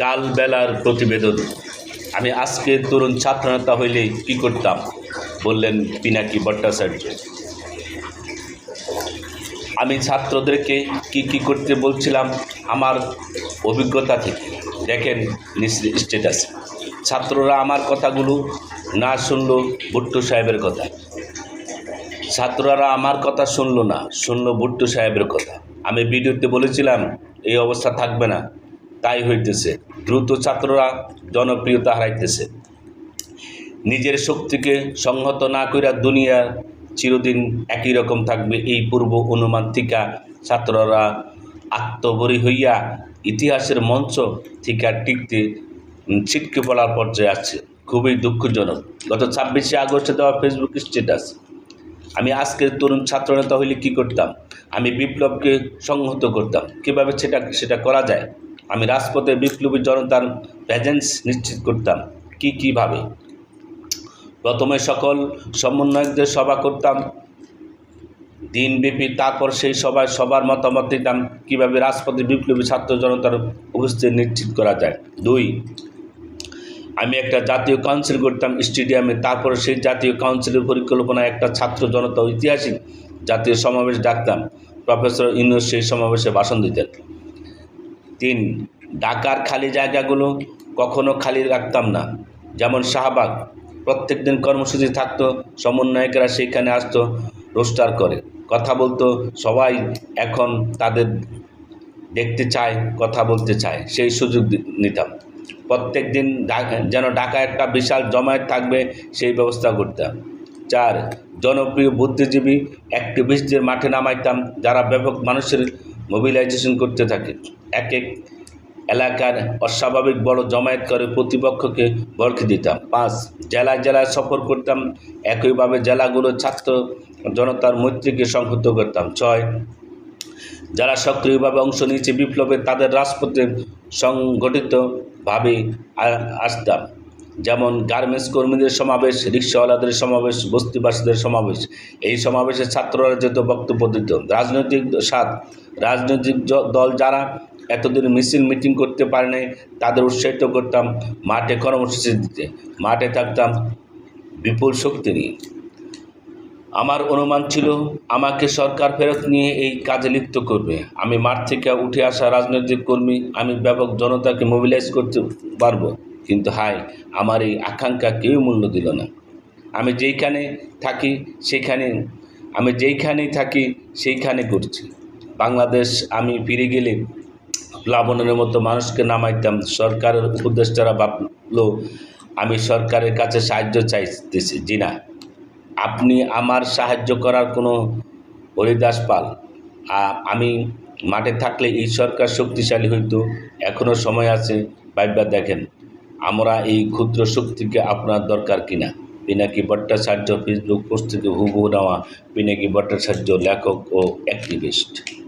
কাল বেলার প্রতিবেদন। আমি আজকে তরুণ ছাত্রনেতা হইলে কি করতাম? বললেন পিনাকি ভট্টাচার্য। আমি ছাত্রদেরকে কি কি করতে বলছিলাম? আমার অভিজ্ঞতা থেকে। দেখেন স্টেটাস ছাত্ররা আমার কথাগুলো না শুনলো ভুট্টো সাহেবের কথা। ছাত্ররা আমার কথা শুনলো না, শুনলো ভুট্টো সাহেবের কথা। আমি ভিডিওতে বলেছিলাম, এই অবস্থা থাকবে না। তাই হইতেছে। দ্রুত ছাত্ররা জনপ্রিয়তা হারাইতেছে। নিজের শক্তিকে সংহত না কইরা দুনিয়া চিরদিন একই রকম থাকবে এই পূর্ব অনুমান থিকা ছাত্ররা। আত্মবরী হইয়া ইতিহাসের মঞ্চ থিকা টিকতে ছিটকে পড়ার পর্যায়ে আছে। খুবই দুঃখজনক। গত ছাব্বিশে আগস্টে দেওয়া ফেসবুক স্ট্যাটাস আমি আজকের তরুণ ছাত্রনেতা হইলে কি করতাম? আমি বিপ্লবকে সংহত করতাম। কীভাবে সেটা সেটা করা যায়? আমি রাজপথে বিপ্লবী জনতার প্রেজেন্স নিশ্চিত করতাম। কি কীভাবে প্রথমে সকল সমন্বয়কদের সভা করতাম। দিনব্যাপী তারপর সেই সভায় সবার মতামত দিতাম কীভাবে রাজপথে বিপ্লবী ছাত্র জনতার উপস্থিতি নিশ্চিত করা যায়। দুই, আমি একটা জাতীয় কাউন্সিল করতাম স্টেডিয়ামে তারপরে সেই জাতীয় কাউন্সিলের পরিকল্পনায় একটা ছাত্র জনতা ঐতিহাসিক জাতীয় সমাবেশ ডাকতাম। প্রফেসর ইউনুস সেই সমাবেশে ভাষণ দিতেন। তিন, ঢাকার খালি জায়গাগুলো কখনো খালি রাখতাম না। যেমন শাহবাগ প্রত্যেক দিন কর্মসূচি থাকতো, সমন্বয়কেরা সেইখানে আসতো, রোস্টার করে। কথা বলতো, সবাই এখন তাদের দেখতে চায়, কথা বলতে চায়, সেই সুযোগ নিতাম। প্রত্যেক দিন যেন ঢাকা একটা বিশাল জমায়েত থাকবে, সেই ব্যবস্থা করতাম। চার, জনপ্রিয় বুদ্ধিজীবী অ্যাক্টিভিস্টদের মাঠে নামাইতাম, যারা ব্যাপক মানুষের মোবিলাইজেশন করতে থাকে। এক এক এলাকার অস্বাভাবিক বড় জমায়েত করে প্রতিপক্ষকে বরকে দিতাম। পাঁচ, জেলায় জেলায় সফর করতাম, একইভাবে জেলাগুলো ছাত্র জনতার মৈত্রীকে সংহত করতাম। ছয়, যারা সক্রিয়ভাবে অংশ নিয়েছে বিপ্লবে তাদের রাজপথে সংগঠিতভাবে আসতাম। যেমন গার্মেন্টস কর্মীদের সমাবেশ, রিক্সাওয়ালাদের সমাবেশ, বস্তিবাসীদের সমাবেশ, এই সমাবেশে ছাত্ররা যেত বক্তব্য দিত। রাজনৈতিক সাত রাজনৈতিক দল যারা এতদিন মিছিল মিটিং করতে পারে নাই, তাদের উৎসাহিত করতাম, মাঠে কর্মসূচি দিতে, মাঠে থাকতাম বিপুল শক্তি নিয়ে। আমার অনুমান ছিল, আমাকে সরকার ফেরত নিয়ে এই কাজে লিপ্ত করবে। আমি মাঠ থেকে উঠে আসা রাজনৈতিক কর্মী, আমি ব্যাপক জনতাকে মোবিলাইজ করতে পারব। কিন্তু হায়, আমার এই আকাঙ্ক্ষা কেউ মূল্য দিল না। আমি যেইখানে থাকি সেখানে, আমি যেইখানেই থাকি সেইখানে করছি বাংলাদেশ আমি ফিরে গেলে প্লাবনের মতো মানুষকে নামাইতাম, সরকারের উপদেষ্টারা ভাবলো, আমি সরকারের কাছে সাহায্য চাইতেছি। জি না, আপনি আমার সাহায্য করার কোনো হরিদাস পাল। আমি মাঠে থাকলে এই সরকার শক্তিশালী হইতো এখনও সময় আছে, ভাইবা দেখেন। আমরা এই ক্ষুদ্র শক্তিকে আপনার দরকার কিনা? পিনাকি ভট্টাচার্য ফেসবুক পোস্ট থেকে হুবহু নেওয়া পিনাকি ভট্টাচার্য লেখক ও অ্যাক্টিভিস্ট।